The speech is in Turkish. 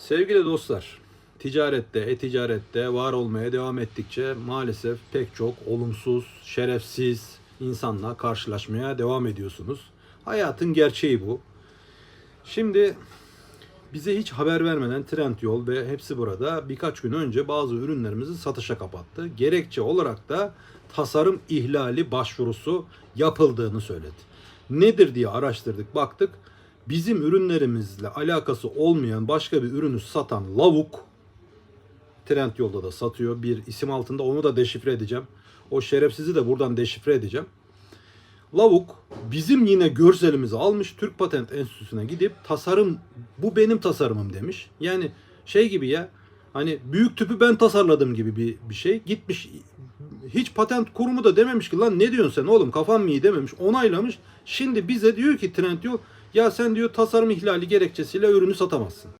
Sevgili dostlar, ticarette, e-ticarette var olmaya devam ettikçe maalesef pek çok olumsuz, şerefsiz insanla karşılaşmaya devam ediyorsunuz. Hayatın gerçeği bu. Şimdi bize hiç haber vermeden Trendyol ve hepsi burada birkaç gün önce bazı ürünlerimizi satışa kapattı. Gerekçe olarak da tasarım ihlali başvurusu yapıldığını söyledi. Nedir diye araştırdık, baktık. Bizim ürünlerimizle alakası olmayan başka bir ürünü satan lavuk Trendyol'da da satıyor. Bir isim altında onu da deşifre edeceğim. O şerefsizi de buradan deşifre edeceğim. Lavuk bizim yine görselimizi almış Türk Patent Enstitüsü'ne gidip tasarım bu benim tasarımım demiş. Yani şey gibi ya hani büyük tüpü ben tasarladım gibi bir, bir şey. Gitmiş hiç patent kurumu da dememiş ki lan ne diyorsun sen oğlum kafan mı iyi dememiş onaylamış. Şimdi bize diyor ki Trendyol ya sen diyor tasarım ihlali gerekçesiyle ürünü satamazsın.